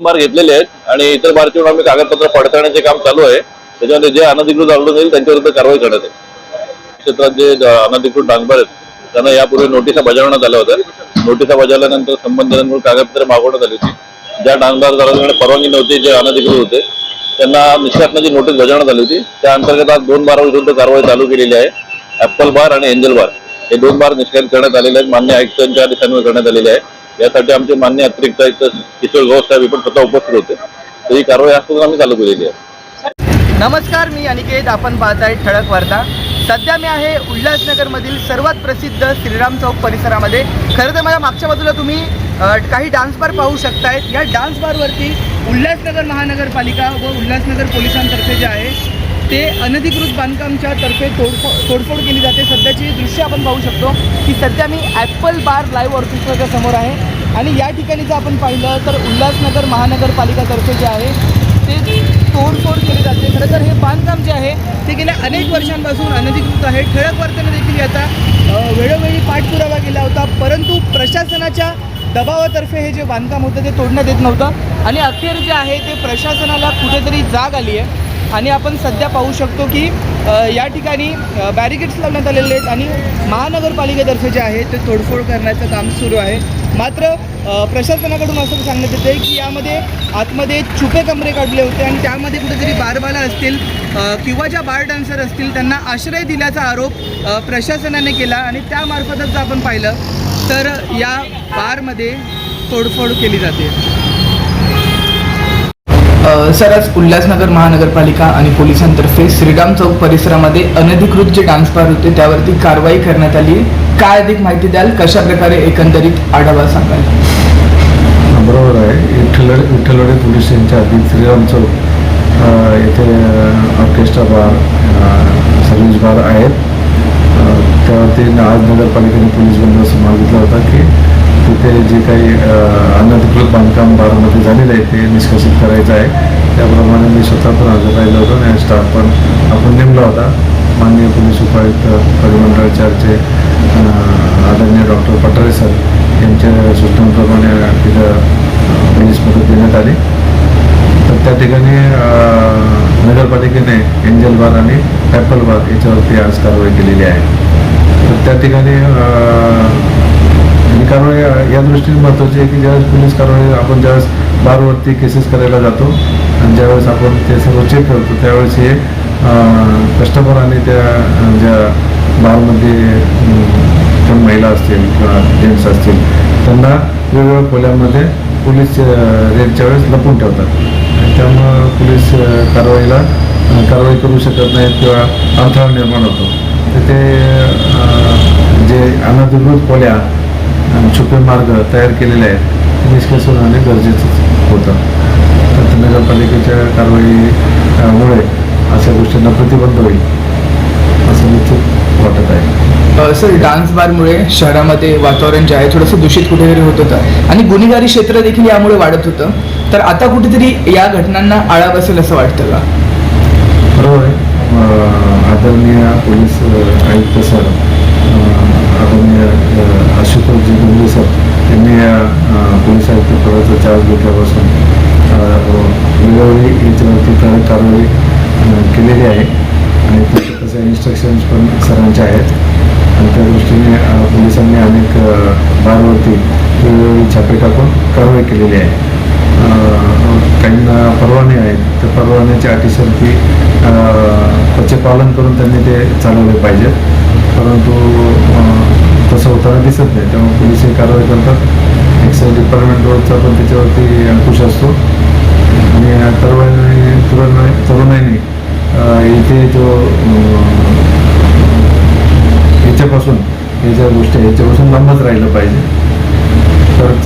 मार्ग घेतलेले आहेत आणि इतर बारचे आम्ही कागदपत्र पडताळण्याचे काम चालू आहे. त्याच्यामध्ये जे अनधिकृत आढळून येईल त्यांच्याविरुद्ध कारवाई करण्यात येईल. क्षेत्रात जे अनधिकृत डांगबार आहेत त्यांना यापूर्वी नोटिसा बजावण्यात आल्या होत्या. नोटिसा बजावल्यानंतर संबंधितांकडून कागदपत्र मागवण्यात आली होती. ज्या डांगबारदारांकडे परवानगी नव्हती जे अनधिकृत होते त्यांना निष्कासनाची नोटीस बजावण्यात आली होती. त्या अंतर्गत आज दोन बाराविरुद्ध कारवाई चालू केलेली आहे. ऍप्पल बार आणि एंजल बार. हे दोन बार निष्कासित करण्यात आलेले आहेत. मान्य आयुक्तांच्या आदेशान्वये करण्यात आलेले आहे. यासाठी आमचे मान्य अतिरिक्त आयुक्त किशोर गौर साहेब हे पण स्वतः उपस्थित होते. तर ही कारवाई आज आम्ही चालू केलेली आहे. नमस्कार मी अनिकेत आपण पाहताय ठळक वार्ता. सध्या मी आहे उल्हासनगरमधील सर्वात प्रसिद्ध श्रीराम चौक परिसरामध्ये. खरं तर मला मागच्या बाजूला तुम्ही काही डान्स बार पाहू शकतायत. या डान्स बारवरती उल्हासनगर महानगरपालिका व उल्हासनगर पोलिसांतर्फे जे आहे ते अनधिकृत बांधकामच्या तर्फे तोडफो तोडफोड केली जाते. सध्याची दृश्य आपण पाहू शकतो की सध्या मी ॲपल बार लाईव्ह ऑर्केस्ट्राच्या समोर आहे. आणि या ठिकाणी जर आपण पाहिलं तर उल्हासनगर महानगरपालिकातर्फे जे आहे ते तोडफोड केली जाते. खरं तर हे बांधकाम जे आहे ते गेल्या अनेक वर्षांपासून अनधिकृत आहे. ठळक वार्तेने देखील याचा वेळोवेळी पाठपुरावा केला होता. परंतु प्रशासनाच्या दबावातर्फे हे जे बांधकाम होतं ते तोडण्यात येत नव्हतं. आणि अखेर जे आहे ते प्रशासनाला कुठेतरी जाग आली आहे. आणि आपण सध्या पाहू शकतो की या ठिकाणी बॅरिकेड्स लावण्यात आलेले आहेत आणि महानगरपालिकेतर्फे जे आहे ते तोडफोड करण्याचं काम सुरू आहे. मात्र प्रशासनाकडून असं सांगण्यात येतं आहे की यामध्ये आतमध्ये छुपे कमरे काढले होते आणि त्यामध्ये कुठेतरी बारबाला असतील किंवा ज्या बार डान्सर असतील त्यांना आश्रय दिल्याचा आरोप प्रशासनाने केला आणि त्यामार्फतच जर आपण पाहिलं तर या बारमध्ये तोडफोड केली जाते. सर आज उल्हासनगर महानगरपालिका आणि पोलिसांतर्फे श्रीराम चौक परिसरामध्ये अनधिकृत जे डान्स बार होते त्यावरती कारवाई करण्यात आली. काय अधिक माहिती द्याल? कशा प्रकारे एकंदरीत आढावा सांगाल? बरोबर आहे. विठ्ठल विठ्ठलवाडी पोलीस यांच्या अधीन श्रीराम चौक येथे ऑर्केस्ट्रा बार अ, सर्व्हिस बार आहेत. त्यावरती आज नगरपालिकेने पोलीस बंदोबस्त मागितला होता की तिथे जे काही अनधिकृत बांधकाम बारमध्ये झालेलं आहे ते निष्कासित करायचं आहे. त्याप्रमाणे मी स्वतः पण हजर राहिलो होतो आणि स्टाफ पण आपण नेमला होता. माननीय पोलीस उपायुक्त परिमंडळाचे चारचे आदरणीय डॉक्टर पठारे सर यांच्या सूचनांप्रमाणे तिथं पोलीस मदत देण्यात आली. तर त्या ठिकाणी नगरपालिकेने एंजल बार आणि ॲपल बार याच्यावरती आज कारवाई केलेली आहे. तर त्या ठिकाणी आणि कारवाई या दृष्टीने महत्त्वाची आहे की ज्यावेळेस पोलीस कारवाई आपण ज्यावेळेस बारवरती केसेस करायला जातो आणि ज्यावेळेस आपण ते सर्व चेक करतो त्यावेळेस हे कस्टमर आणि त्या ज्या बारमध्ये अम, महिला असतील किंवा जेंट्स असतील त्यांना वेगवेगळ्या खोल्यांमध्ये पोलीस अ, रेडच्या वेळेस लपून ठेवतात. आणि त्यामुळं पोलीस कारवाईला कारवाई करू शकत नाहीत किंवा अडथळा निर्माण होतो. तर ते जे अनधिकृत खोल्या छुपे मार्ग तयार केलेले आहेत. ते निष्कासन होणे गरजेचं होतं. तर नगरपालिकेच्या कारवाईमुळे अशा गोष्टींना प्रतिबंध होईल असं निश्चित वाटत आहे. सर डान्स बारमुळे शहरामध्ये वातावरण जे आहे थोडंसं दूषित कुठेतरी होत होतं. आणि गुन्हेगारी क्षेत्र देखील यामुळे वाढत होतं. तर आता कुठेतरी या घटनांना आळा बसेल असं वाटतं का? बरोबर आहे. आदरणीय पोलीस आयुक्त सर आदरणीय पोलीस आयुक्त पदाचा चार्ज घेतल्यापासून वेळोवेळी याच्यावरती कडक कारवाई केलेली आहे. आणि तसे इन्स्ट्रक्शन्स पण सरांचे आहेत. आणि त्या दृष्टीने पोलिसांनी अनेक बारवरती वेळोवेळी छापे टाकून कारवाई केलेली आहे. काहींना परवाने आहेत त्या परवान्याच्या अटीसरती त्याचे पालन करून त्यांनी ते चालवले पाहिजेत. परंतु तसं होताना दिसत नाही त्यामुळे पोलीस ही कारवाई डिपार्टमेंट रोडचा पण त्याच्यावरती अंकुश असतो. आणि या तरुणाई तरुणाई तरुणाईने इथे जो याच्यापासून याच्या गोष्टी याच्यापासून लांबच राहिलं पाहिजे. तरच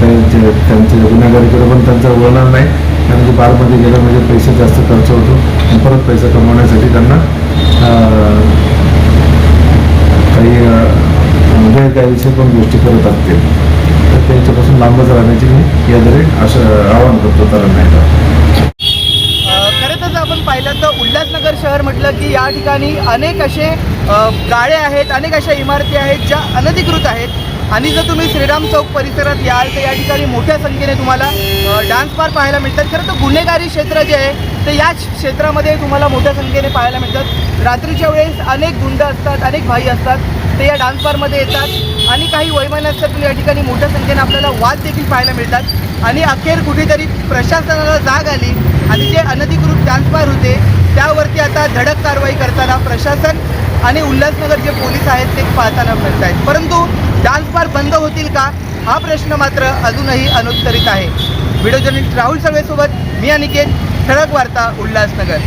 त्यांचे त्यांचे गुन्हेगारीकडे पण त्यांचा वळणार नाही. कारण की बारमध्ये गेलं म्हणजे पैसे जास्त खर्च होतो. परत पैसा कमवण्यासाठी त्यांना काही गैरकायदेशीर म्हणजे पण गोष्टी करत असतील. लांबच राहण्याची मी याद्वारे असं आवाहन करतो तरुणाईला खरं तर जर आपण पाहिलं तर उल्हासनगर शहर म्हटलं की या ठिकाणी अनेक असे गाळे आहेत अनेक अशा इमारती आहेत ज्या अनधिकृत आहेत. आणि जर तुम्ही श्रीराम चौक परिसरात याल तर या ठिकाणी मोठ्या संख्येने तुम्हाला डान्स बार पाहायला मिळतात. खरं तर गुन्हेगारी क्षेत्र जे आहे ते या क्षेत्रामध्ये तुम्हाला मोठ्या संख्येने पाहायला मिळतात. रात्रीच्या वेळेस अनेक गुंड असतात अनेक भाई असतात. ते या डान्स बारमध्ये येतात. आणि काही वैमानस्थातून या ठिकाणी मोठ्या संख्येने आपल्याला वाद देखील पाहायला मिळतात. आणि अखेर कुठेतरी प्रशासनाला जाग आली आणि जे अनधिकृत डान्स बार होते त्यावरती आता धडक कारवाई करताना प्रशासन आणि उल्हासनगर जे पोलीस आहेत ते पाहताना मिळत आहेत परंतु डान्स बार बंद होतील का? हा प्रश्न मात्र अजूनही अनुत्तरित आहे. व्हिडिओ जर्नलिस्ट राहुल सगळेसोबत मी अनिकेत ठळक वार्ता उल्हासनगर.